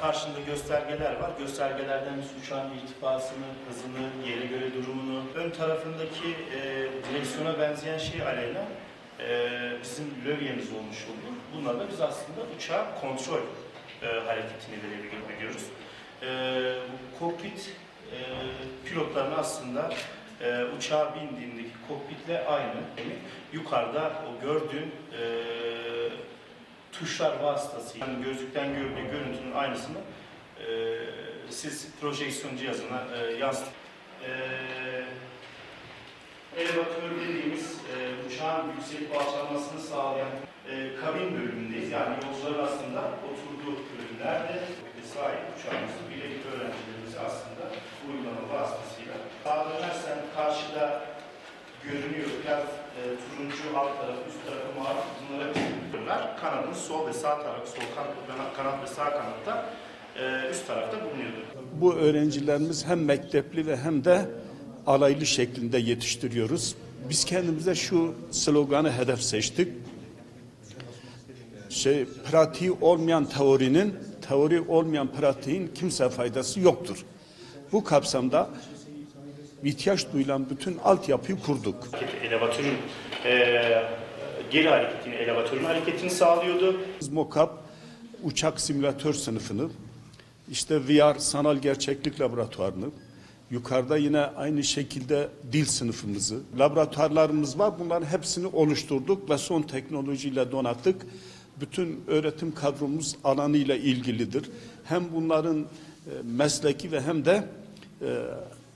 Karşında göstergeler var. Göstergelerden uçağın irtifasını, hızını, yere göre durumunu, ön tarafındaki e, direksiyona benzeyen şey aleyna e, bizim lövyemiz olmuş oluyor. Bunlarla biz aslında uçağa kontrol e, hareketini verebiliyoruz. E, kokpit e, pilotların aslında e, uçağa bindiğindeki kokpitle aynı. Yani yukarıda o gördüğün e, tuşlar vasıtasıyla yani gözlükten gördüğü görüntünün aynısını e, siz projeksiyon cihazına e, yansıt. E, elevatör dediğimiz e, uçağın yükselip alçalmasını sağlayan e, kabin bölümündeyiz. Yani yolcuların aslında oturduğu bölümlerde sahip uçağımızı bilelik öğrencilerimizi aslında uygulama vasıtasıyla. Sağa dönersen karşıda görünüyor. Biraz e, turuncu alt tarafı, üst tarafı mavi. Bunlara bunlar kanadın sol ve sağ tarafı, sol kanat, kanat ve sağ kanatta e, üst tarafta bulunuyordu. Bu öğrencilerimiz hem mektepli ve hem de alaylı şeklinde yetiştiriyoruz. Biz kendimize şu sloganı hedef seçtik. Şey, pratiği olmayan teorinin, teori olmayan pratiğin kimse faydası yoktur. Bu kapsamda ihtiyaç duyulan bütün altyapıyı kurduk. Elevatörün e, geri hareketini, elevatörün hareketini sağlıyordu. Biz Mokap uçak simülatör sınıfını, işte VR sanal gerçeklik laboratuvarını, yukarıda yine aynı şekilde dil sınıfımızı, laboratuvarlarımız var. Bunların hepsini oluşturduk ve son teknolojiyle donattık. Bütün öğretim kadromuz alanıyla ilgilidir. Hem bunların e, mesleki ve hem de e,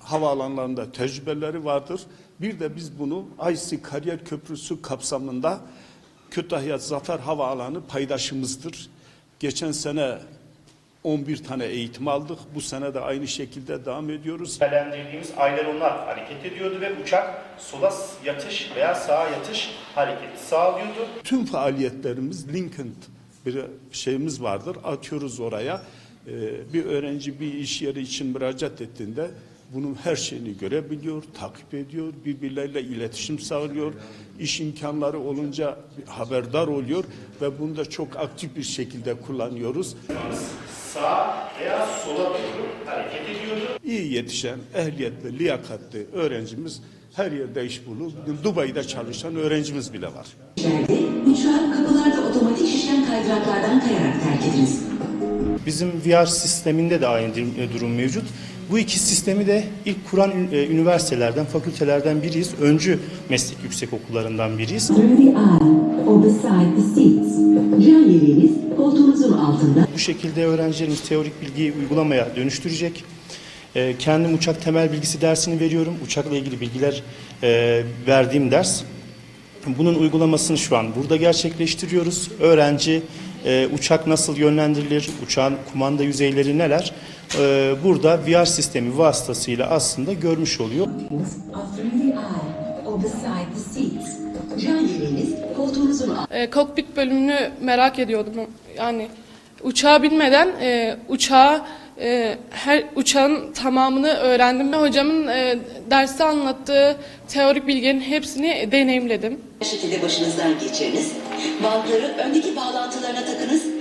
havaalanlarında tecrübeleri vardır. Bir de biz bunu IC Kariyer Köprüsü kapsamında Kütahya Zafer Havaalanı paydaşımızdır. Geçen sene 11 tane eğitim aldık. Bu sene de aynı şekilde devam ediyoruz. Nitelendirdiğimiz aileronlar hareket ediyordu ve uçak sola yatış veya sağa yatış hareketi sağlıyordu. Tüm faaliyetlerimiz Lincoln bir şeyimiz vardır. Atıyoruz oraya. Ee, bir öğrenci bir iş yeri için müracaat ettiğinde bunun her şeyini görebiliyor, takip ediyor, birbirleriyle iletişim sağlıyor. İş imkanları olunca haberdar oluyor ve bunu da çok aktif bir şekilde kullanıyoruz. Sağa veya sola doğru hareket ediyordu. İyi yetişen, ehliyetli, liyakatli öğrencimiz her yerde iş bulur. Bugün Dubai'de çalışan öğrencimiz bile var. Yerde uçağı kapılarda otomatik şişen kaydıraklardan kayarak terk ediniz. Bizim VR sisteminde de aynı dur- durum mevcut. Bu iki sistemi de ilk kuran e, üniversitelerden, fakültelerden biriyiz. Öncü meslek yüksek okullarından biriyiz. Bu şekilde öğrencilerimiz teorik bilgiyi uygulamaya dönüştürecek. Ee, kendim uçak temel bilgisi dersini veriyorum. Uçakla ilgili bilgiler e, verdiğim ders. Bunun uygulamasını şu an burada gerçekleştiriyoruz. Öğrenci e, uçak nasıl yönlendirilir, uçağın kumanda yüzeyleri neler? e, burada VR sistemi vasıtasıyla aslında görmüş oluyor. E, kokpit bölümünü merak ediyordum. Yani uçağa binmeden e, uçağa e, her uçağın tamamını öğrendim ve hocamın e, derste anlattığı teorik bilgilerin hepsini deneyimledim. şekilde başınızdan geçiriniz. Bantları öndeki bağlantılarına takınız